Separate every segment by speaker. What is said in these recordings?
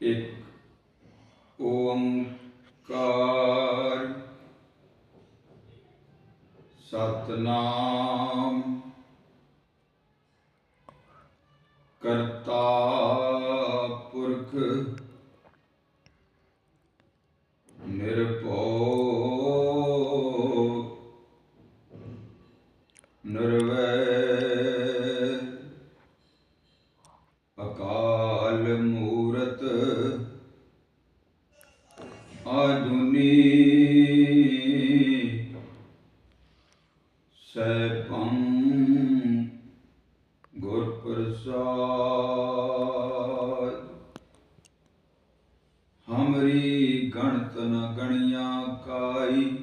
Speaker 1: ਇੱਕ ਓੰਕਾਰ ਸਤਨਾਮ ਕਰਤਾ ਪੁਰਖ ਆਜੁਨੀ ਸੈਭੰ ਗੁਰ ਪ੍ਰਸਾਦ ਹਮਰੀ ਗਣਤ ਨ ਗਣਿਆ ਕਾਈ।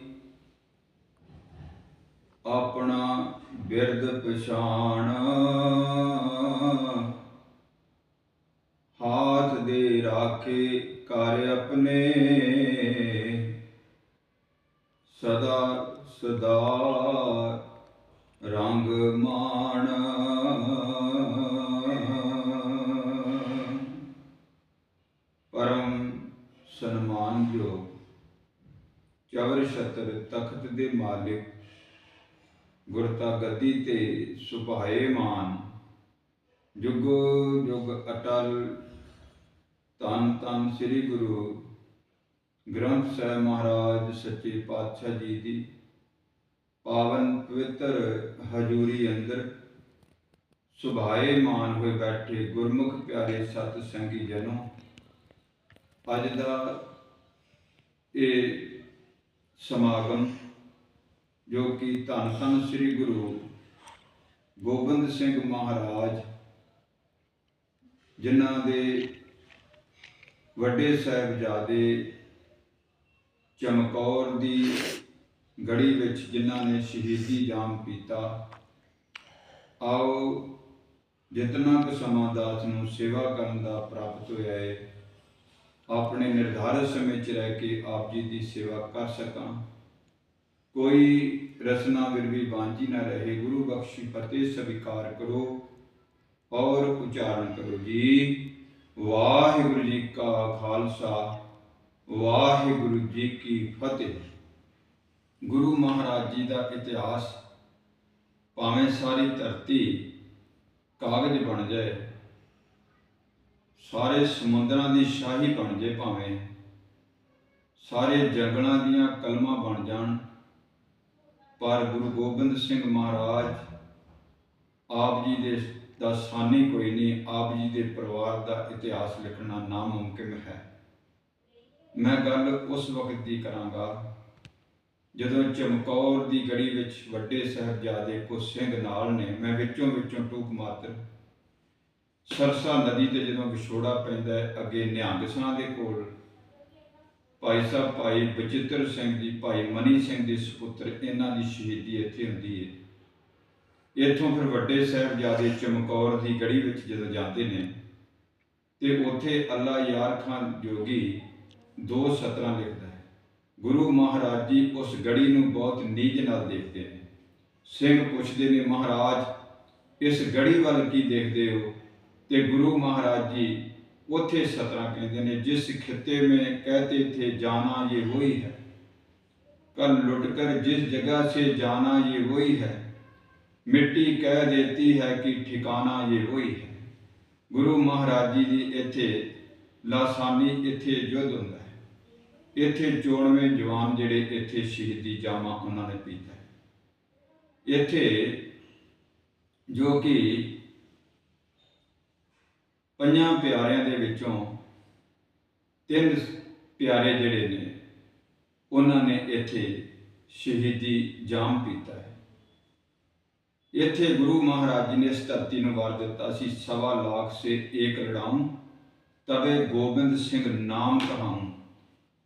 Speaker 1: ਆਪਣਾ ਬਿਰਦ ਪਛਾਣ। ਹਾਥ ਦੇ ਰਾਖੇ ਕਰ ਆਪਣੇ। ਸਦਾ ਸਦਾ ਰੰਗ ਮਾਣ। ਪਰਮ ਸਨਮਾਨ ਸਨਮਾਨਯੋਗ, ਚਵਰ ਛਤਰ ਤਖਤ ਦੇ ਮਾਲਿਕ ਗੁਰਤਾ ਗੱਦੀ ਤੇ ਸੁਭਾਏ ਮਾਨ। ਜੁਗ ਜੁਗ ਅਟਲ ਤਨ ਤਨ ਸ੍ਰੀ ਗੁਰੂ ਗ੍ਰੰਥ ਸਾਹਿਬ ਮਹਾਰਾਜ ਸੱਚੇ ਪਾਤਸ਼ਾਹ ਜੀ ਦੀ ਪਾਵਨ ਪਵਿੱਤਰ ਹਜੂਰੀ ਅੰਦਰ ਸੁਭਾਏ ਮਾਨ ਹੋਏ ਬੈਠੇ ਗੁਰਮੁਖ ਪਿਆਰੇ ਸਤ ਸੰਗੀ ਜਨੋ। ਅੱਜ ਦਾ ਇਹ ਸਮਾਗਮ ਜੋ ਕਿ ਧੰਨ ਧੰਨ ਸ੍ਰੀ ਗੁਰੂ ਗੋਬਿੰਦ ਸਿੰਘ ਮਹਾਰਾਜ ਜਿਨ੍ਹਾਂ ਦੇ ਵੱਡੇ ਸਾਹਿਬਜ਼ਾਦੇ ਚਮਕੌਰ ਦੀ ਗੜੀ ਵਿੱਚ ਜਿਨ੍ਹਾਂ ਨੇ ਸ਼ਹੀਦੀ ਜਾਮ ਪੀਤਾ, ਆਓ ਜਿਤਨਾ ਕੁ ਸਮਾਂ ਦਾਸ ਨੂੰ ਸੇਵਾ ਕਰਨ ਦਾ ਪ੍ਰਾਪਤ ਹੋਇਆ ਹੈ ਆਪਣੇ ਨਿਰਧਾਰਿਤ ਸਮੇਂ 'ਚ ਰਹਿ ਕੇ ਆਪ ਜੀ ਦੀ ਸੇਵਾ ਕਰ ਸਕਾਂ। ਕੋਈ ਰਸਨਾ ਵਿਰਵੀ ਵਾਂਝੀ ਨਾ ਰਹੇ, ਗੁਰੂ ਬਖਸ਼ੀ ਫਤਿਹ ਸਵੀਕਾਰ ਕਰੋ ਔਰ ਉਚਾਰਨ ਕਰੋ ਜੀ। ਵਾਹਿਗੁਰੂ ਜੀ ਕਾ ਖਾਲਸਾ। ਵਾਹਿਗੁਰੂ ਜੀ ਕੀ ਫਤਿਹ। ਗੁਰੂ ਮਹਾਰਾਜ ਜੀ ਦਾ ਇਤਿਹਾਸ ਭਾਵੇਂ ਸਾਰੀ ਧਰਤੀ ਕਾਗਜ਼ ਬਣ ਜਾਏ, ਸਾਰੇ ਸਮੁੰਦਰਾਂ ਦੀ ਸ਼ਾਹੀ ਬਣ ਜਾਏ ਭਾਵੇਂ, ਸਾਰੇ ਜੰਗਲਾਂ ਦੀਆਂ ਕਲਮਾਂ ਬਣ ਜਾਣ, ਪਰ ਗੁਰੂ ਗੋਬਿੰਦ ਸਿੰਘ ਮਹਾਰਾਜ ਆਪ ਜੀ ਦੇ ਦਾ ਸਾਨੀ ਕੋਈ ਨਹੀਂ, ਆਪ ਜੀ ਦੇ ਪਰਿਵਾਰ ਦਾ ਇਤਿਹਾਸ ਲਿਖਣਾ ਨਾਮੁਮਕਿਨ ਹੈ। ਮੈਂ ਗੱਲ ਉਸ ਵਕਤ ਦੀ ਕਰਾਂਗਾ ਜਦੋਂ ਚਮਕੌਰ ਦੀ ਗੜੀ ਵਿੱਚ ਵੱਡੇ ਸਾਹਿਬਜ਼ਾਦੇ ਕੋ ਸਿੰਘ ਨਾਲ ਨੇ, ਮੈਂ ਵਿੱਚੋਂ ਵਿੱਚੋਂ ਟੂਕ ਮਾਤਰ ਸਰਸਾ ਨਦੀ ਤੇ ਜਦੋਂ ਵਿਛੋੜਾ ਪੈਂਦਾ ਹੈ, ਅੱਗੇ ਨਿਹੰਗ ਸਿੰਘਾਂ ਦੇ ਕੋਲ, ਭਾਈ ਸਾਹਿਬ, ਭਾਈ ਬਚਿੱਤਰ ਸਿੰਘ ਦੀ, ਭਾਈ ਮਨੀ ਸਿੰਘ ਦੇ ਸੁਪੁੱਤਰ, ਇਹਨਾਂ ਦੀ ਸ਼ਹੀਦੀ ਇੱਥੇ ਹੁੰਦੀ ਹੈ ਇੱਥੋਂ ਫਿਰ ਵੱਡੇ ਸਾਹਿਬਜ਼ਾਦੇ ਚਮਕੌਰ ਦੀ ਗੜੀ ਵਿੱਚ ਜਦੋਂ ਜਾਂਦੇ ਨੇ, ਤੇ ਉੱਥੇ ਅੱਲਾ ਯਾਰ ਖਾਨ ਜੋਗੀ ਦੋ ਸਤਰਾਂ ਲਿਖਦਾ ਹੈ ਗੁਰੂ ਮਹਾਰਾਜ ਜੀ ਉਸ ਗੜੀ ਨੂੰ ਬਹੁਤ ਨੀਚ ਨਾਲ ਦੇਖਦੇ ਨੇ ਸਿੰਘ ਪੁੱਛਦੇ ਨੇ ਮਹਾਰਾਜ ਇਸ ਗੜੀ ਵੱਲ ਕੀ ਦੇਖਦੇ ਹੋ ਤੇ ਗੁਰੂ ਮਹਾਰਾਜ ਜੀ ਉੱਥੇ ਸਤਰਾਂ ਕਹਿੰਦੇ ਨੇ ਜਿਸ ਖਿੱਤੇ में कहते थे जाना ये वही है कल लुटकर जिस जगह से जाना ये वही है ਮਿੱਟੀ ਕਹਿ ਦੇਤੀ ਹੈ ਕਿ ਠਿਕਾਣਾ ਇਹ ਵਹੀ ਹੈ ਗੁਰੂ ਮਹਾਰਾਜ ਜੀ ਦੀ ਇੱਥੇ ਲਾਸਾਨੀ ਇੱਥੇ ਯੁੱਧ ਹੁੰਦਾ ਹੈ ਇੱਥੇ 94 ਜਵਾਨ ਜਿਹੜੇ ਇੱਥੇ ਸ਼ਹੀਦੀ ਜਾਮਾ ਉਹਨਾਂ ਨੇ ਪੀਤਾ। ਹੈ ਇੱਥੇ ਜੋ ਕਿ ਪੰਜਾਂ ਪਿਆਰਿਆਂ ਦੇ ਵਿੱਚੋਂ ਤਿੰਨ ਪਿਆਰੇ ਜਿਹੜੇ ਨੇ, ਉਹਨਾਂ ਨੇ ਇੱਥੇ ਸ਼ਹੀਦੀ ਜਾਮ ਪੀਤਾ ਹੈ। ਇੱਥੇ ਗੁਰੂ ਮਹਾਰਾਜ ਜੀ ਨੇ ਇਸ ਧਰਤੀ ਨੂੰ ਵਾਰ ਦਿੱਤਾ ਸੀ, ਸਵਾ ਲੱਖ ਸੇ ਏਕ ਲੜਾਉਂ, ਤਵੇ ਗੋਬਿੰਦ ਸਿੰਘ ਨਾਮ ਕਹਾਉਂ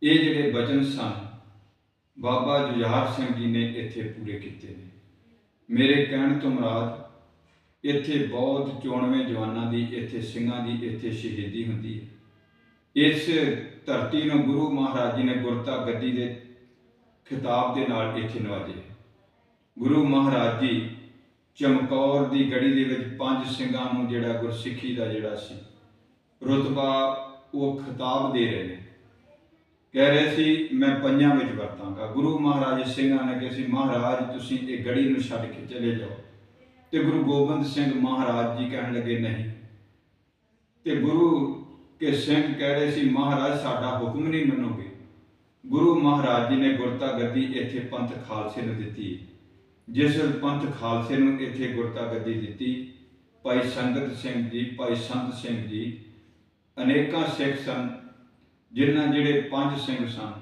Speaker 1: ਇਹ ਜਿਹੜੇ ਵਚਨ ਸਨ, ਬਾਬਾ ਜੁਝਾਰ ਸਿੰਘ ਜੀ ਨੇ ਇੱਥੇ ਪੂਰੇ ਕੀਤੇ ਨੇ। ਮੇਰੇ ਕਹਿਣ ਤੋਂ ਮੁਰਾਦ, ਇੱਥੇ ਬਹੁਤ 94 ਜਵਾਨਾਂ ਦੀ, ਇੱਥੇ ਸਿੰਘਾਂ ਦੀ, ਇੱਥੇ ਸ਼ਹੀਦੀ ਹੁੰਦੀ ਹੈ। ਇਸ ਧਰਤੀ ਨੂੰ ਗੁਰੂ ਮਹਾਰਾਜ ਜੀ ਨੇ ਗੁਰਤਾ ਗੱਦੀ ਦੇ ਖਿਤਾਬ ਦੇ ਨਾਲ ਇੱਥੇ ਨਵਾਜਿਆ ਗੁਰੂ ਮਹਾਰਾਜ ਜੀ ਚਮਕੌਰ ਦੀ ਗੜੀ ਦੇ ਵਿੱਚ ਪੰਜ ਸਿੰਘਾਂ ਨੂੰ ਜਿਹੜਾ ਗੁਰਸਿੱਖੀ ਦਾ ਜਿਹੜਾ ਸੀ, ਰਤਬਾ ਉਹ ਖਿਤਾਬ ਦੇ ਰਹੇ ਨੇ। ਕਹਿ ਰਹੇ ਸੀ, ਮੈਂ ਪੰਜਾਂ ਵਿੱਚ ਵਰਤਾਂਗਾ। ਗੁਰੂ ਮਹਾਰਾਜ ਸਿੰਘਾਂ ਨੇ ਕਿਹਾ ਸੀ, ਮਹਾਰਾਜ, ਤੁਸੀਂ ਇਹ ਗੜੀ ਨੂੰ ਛੱਡ ਕੇ ਚਲੇ ਜਾਓ। ਤੇ ਗੁਰੂ ਗੋਬਿੰਦ ਸਿੰਘ ਮਹਾਰਾਜ ਜੀ ਕਹਿਣ ਲੱਗੇ, ਨਹੀਂ। ਤੇ ਗੁਰੂ ਕੇ ਸਿੰਘ ਕਹਿ ਰਹੇ ਸੀ, ਮਹਾਰਾਜ, ਸਾਡਾ ਹੁਕਮ ਨਹੀਂ ਮੰਨੋਗੇ। ਗੁਰੂ ਮਹਾਰਾਜ ਜੀ ਨੇ ਗੁਰਤਾ ਗੱਦੀ ਇੱਥੇ ਪੰਥ ਖਾਲਸੇ ਨੂੰ ਦਿੱਤੀ। ਜਿਸ ਪੰਥ ਖਾਲਸੇ ਨੂੰ ਇੱਥੇ ਗੁਰਤਾ ਗੱਦੀ ਦਿੱਤੀ, ਭਾਈ ਸੰਗਤ ਸਿੰਘ ਜੀ, ਭਾਈ ਸੰਤ ਸਿੰਘ ਜੀ, ਅਨੇਕਾਂ ਸਿੱਖ ਸਨ ਜਿਨ੍ਹਾਂ ਜਿਹੜੇ ਪੰਜ ਸਿੰਘ ਸਨ,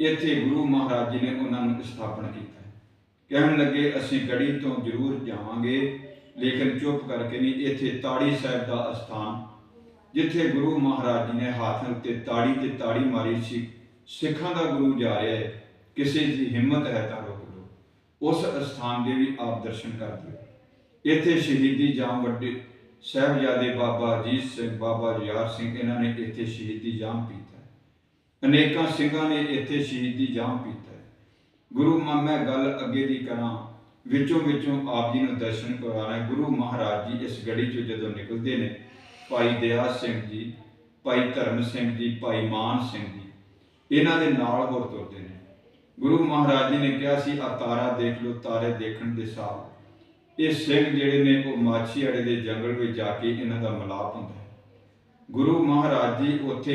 Speaker 1: ਇੱਥੇ ਗੁਰੂ ਮਹਾਰਾਜ ਜੀ ਨੇ ਉਹਨਾਂ ਨੂੰ ਸਥਾਪਨ ਕੀਤਾ। ਕਹਿਣ ਲੱਗੇ, ਅਸੀਂ ਗੜੀ ਤੋਂ ਜ਼ਰੂਰ ਜਾਵਾਂਗੇ, ਲੇਕਿਨ ਚੁੱਪ ਕਰਕੇ ਨਹੀਂ, ਇੱਥੇ ਤਾੜੀ ਸਾਹਿਬ ਦਾ ਅਸਥਾਨ, ਜਿੱਥੇ ਗੁਰੂ ਮਹਾਰਾਜ ਜੀ ਨੇ ਹੱਥ ਉੱਤੇ ਤਾੜੀ ਤੇ ਤਾੜੀ ਮਾਰੀ ਸੀ, ਸਿੱਖਾਂ ਦਾ ਗੁਰੂ ਜਾ ਰਿਹਾ ਹੈ, ਕਿਸੇ ਦੀ ਹਿੰਮਤ ਹੈ ਤਾਂ ਰੋਕ ਲਓ ਉਸ ਅਸਥਾਨ ਦੇ ਵੀ ਆਪ ਦਰਸ਼ਨ ਕਰ ਦਿਓ ਇੱਥੇ ਸ਼ਹੀਦੀ ਜਾਮ ਵੱਡੇ ਸਾਹਿਬਜ਼ਾਦੇ ਬਾਬਾ ਅਜੀਤ ਸਿੰਘ, ਬਾਬਾ ਜੁਝਾਰ ਸਿੰਘ, ਇਹਨਾਂ ਨੇ ਇੱਥੇ ਸ਼ਹੀਦੀ ਜਾਮ ਪੀ। ਅਨੇਕਾਂ ਸਿੰਘਾਂ ਨੇ ਇੱਥੇ ਸ਼ਹੀਦੀ ਜਾਮ ਪੀਤਾ ਹੈ। ਗੁਰੂ ਮਾ ਮੈਂ ਗੱਲ ਅੱਗੇ ਦੀ ਕਰਾਂ, ਵਿੱਚੋਂ ਵਿੱਚੋਂ ਆਪ ਜੀ ਨੂੰ ਦਰਸ਼ਨ ਕਰਾਣਾ ਗੁਰੂ ਮਹਾਰਾਜ ਜੀ ਇਸ ਗੜੀ ਚੋਂ ਜਦੋਂ ਨਿਕਲਦੇ ਨੇ, ਭਾਈ ਦਇਆ ਸਿੰਘ ਜੀ, ਭਾਈ ਧਰਮ ਸਿੰਘ ਜੀ, ਭਾਈ ਮਾਨ ਸਿੰਘ ਜੀ, ਇਹਨਾਂ ਦੇ ਨਾਲ ਹੋਰ ਤੁਰਦੇ ਨੇ। ਗੁਰੂ ਮਹਾਰਾਜ ਜੀ ਨੇ ਕਿਹਾ ਸੀ ਆ ਤਾਰਾ ਦੇਖ ਲਓ, ਤਾਰੇ ਦੇਖਣ ਦੇ ਸਾਹ ਇਹ ਸਿੰਘ ਜਿਹੜੇ ਨੇ, ਉਹ ਮਾਛੀਵਾੜੇ ਦੇ ਜੰਗਲ ਵਿੱਚ ਜਾ ਕੇ ਇਹਨਾਂ ਦਾ ਮਿਲਾਪ ਹੁੰਦਾ ਹੈ। ਗੁਰੂ ਮਹਾਰਾਜ ਜੀ ਉੱਥੇ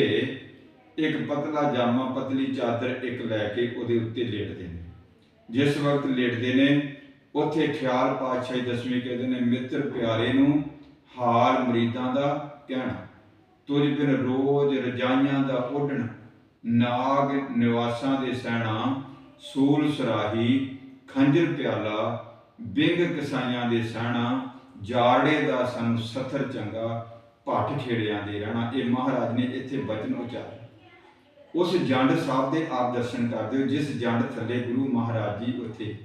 Speaker 1: ਇੱਕ ਪਤਲਾ ਜਾਮਾ ਪਤਲੀ ਚਾਦਰ ਇੱਕ ਲੈ ਕੇ ਉਹਦੇ ਉੱਤੇ ਲੇਟਦੇ ਨੇ। ਜਿਸ ਵਕਤ ਲੇਟਦੇ ਨੇ, ਉੱਥੇ ਖਿਆਲ ਪਾਤਸ਼ਾਹੀ ਦਸਵੀਂ ਕਹਿੰਦੇ ਨੇ, ਮਿੱਤਰ ਪਿਆਰੇ ਨੂੰ ਹਾਲ ਮਰੀਦਾਂ ਦਾ ਕਹਿਣਾ, ਤੁਝ ਬਿਨ ਰੋਜ਼ ਰਜਾਈਆਂ ਦਾ ਉੱਡਣ, ਨਾਗ ਨਿਵਾਸਾਂ ਦੇ ਸੈਣਾ, ਸੂਲ ਸਰਾਹੀ, ਖੰਜਰ ਪਿਆਲਾ, ਬਿੰਗ ਕਸਾਈਆਂ ਦੇ ਸਹਿਣਾ ਜਾੜੇ ਦਾ ਸੰ ਸਥਰ ਚੰਗਾ, ਭੱਠ ਖੇੜਿਆਂ ਦੇ ਰਹਿਣਾ। ਇਹ ਮਹਾਰਾਜ ਨੇ ਇੱਥੇ ਬਚਨ ਉਚਾਰਿਆ ਉਸ ਜੰਡ ਸਾਹਿਬ ਦੇ ਆਪ ਦਰਸ਼ਨ ਕਰਦੇ ਹੋ ਜਿਸ ਜੰਡ ਥੱਲੇ ਗੁਰੂ ਮਹਾਰਾਜ ਜੀ ਉੱਥੇ।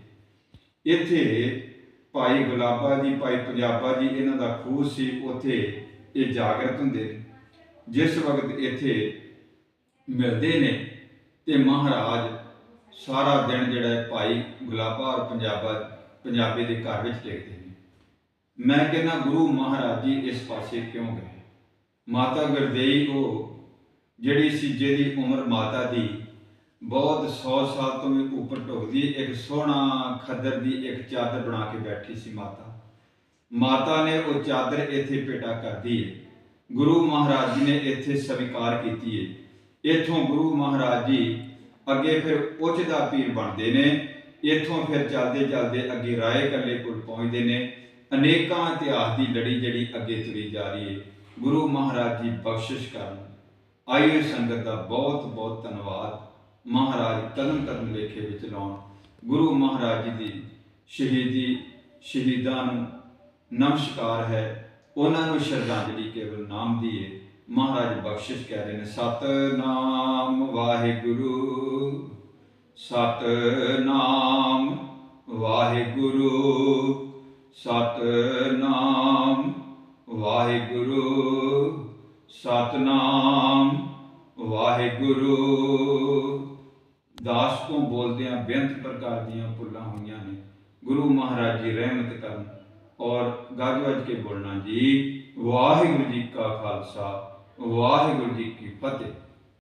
Speaker 1: ਇੱਥੇ ਭਾਈ ਗੁਲਾਬਾ ਜੀ, ਭਾਈ ਪੰਜਾਬਾ ਜੀ, ਇਹਨਾਂ ਦਾ ਖੂਹ ਸੀ, ਉੱਥੇ ਇਹ ਜਾਗਰਤ ਹੁੰਦੇ ਨੇ। ਜਿਸ ਵਕਤ ਇੱਥੇ ਮਿਲਦੇ ਨੇ ਤੇ ਮਹਾਰਾਜ ਸਾਰਾ ਦਿਨ ਜਿਹੜਾ ਭਾਈ ਗੁਲਾਬਾ ਔਰ ਪੰਜਾਬਾ, ਪੰਜਾਬੀ ਦੇ ਘਰ ਵਿੱਚ ਟਿਕਦੇ ਨੇ। ਮੈਂ ਕਹਿੰਦਾ, ਗੁਰੂ ਮਹਾਰਾਜ ਜੀ, ਇਸ ਪਾਸੇ ਕਿਉਂ ਗਏ? ਮਾਤਾ ਗੁਰਦੇਈ ਉਹ ਜਿਹੜੀ ਸੀ ਦੀ ਉਮਰ ਮਾਤਾ ਦੀ ਬਹੁਤ 100 ਸਾਲ ਤੋਂ ਵੀ ਉੱਪਰ ਢੁਕਦੀ, ਇੱਕ ਸੋਹਣਾ ਖੱਦਰ ਦੀ ਇੱਕ ਚਾਦਰ ਬਣਾ ਕੇ ਬੈਠੀ ਸੀ ਮਾਤਾ। ਮਾਤਾ ਨੇ ਉਹ ਚਾਦਰ ਇੱਥੇ ਪੇਟਾ ਕਰਦੀ ਹੈ ਗੁਰੂ ਮਹਾਰਾਜ ਜੀ ਨੇ ਇੱਥੇ ਸਵੀਕਾਰ ਕੀਤੀ ਹੈ ਇੱਥੋਂ ਗੁਰੂ ਮਹਾਰਾਜ ਜੀ ਅੱਗੇ ਫਿਰ ਉੱਚ ਦਾ ਪੀਰ ਬਣਦੇ ਨੇ। ਇੱਥੋਂ ਫਿਰ ਚੱਲਦੇ ਚੱਲਦੇ ਅੱਗੇ ਰਾਏ ਕੱਲੇ ਕੋਲ ਪਹੁੰਚਦੇ ਨੇ। ਅਨੇਕਾਂ ਇਤਿਹਾਸ ਦੀ ਲੜੀ ਜਿਹੜੀ ਅੱਗੇ ਤੁਰੀ ਜਾ ਰਹੀ ਹੈ ਗੁਰੂ ਮਹਾਰਾਜ ਜੀ ਬਖਸ਼ਿਸ਼ ਕਰਨ। ਆਈਏ ਸੰਗਤ ਦਾ ਬਹੁਤ ਬਹੁਤ ਧੰਨਵਾਦ। ਮਹਾਰਾਜ ਕਦਮ ਕਦਮ ਲੇਖੇ ਵਿੱਚ ਲਾਉਣ। ਗੁਰੂ ਮਹਾਰਾਜ ਜੀ ਦੀ ਸ਼ਹੀਦੀ, ਸ਼ਹੀਦਾਂ ਨੂੰ ਨਮਸਕਾਰ ਹੈ। ਉਹਨਾਂ ਨੂੰ ਸ਼ਰਧਾਂਜਲੀ ਕੇਵਲ ਨਾਮ ਦੀ ਹੈ ਮਹਾਰਾਜ ਬਖਸ਼ਿਸ਼ ਕਹਿ ਰਹੇ ਨੇ, ਸਤਨਾਮ ਵਾਹਿਗੁਰੂ ਸਤਨਾਮ ਵਾਹਿਗੁਰੂ ਸਤਨਾਮ ਵਾਹਿਗੁਰੂ, ਸਤਨਾਮ ਵਾਹਿਗੁਰੂ। ਦਾਸ ਤੋਂ ਬੋਲਦਿਆਂ ਬੇਅੰਤ ਪ੍ਰਕਾਰ ਦੀਆਂ ਭੁੱਲਾਂ ਹੋਈਆਂ ਨੇ। ਗੁਰੂ ਮਹਾਰਾਜ ਜੀ ਰਹਿਮਤ ਕਰਨ ਔਰ ਗੱਜ ਵੱਜ ਕੇ ਬੋਲਣਾ ਜੀ, ਵਾਹਿਗੁਰੂ ਜੀ ਕਾ ਖਾਲਸਾ, ਵਾਹਿਗੁਰੂ ਜੀ ਕੀ ਫਤਿਹ।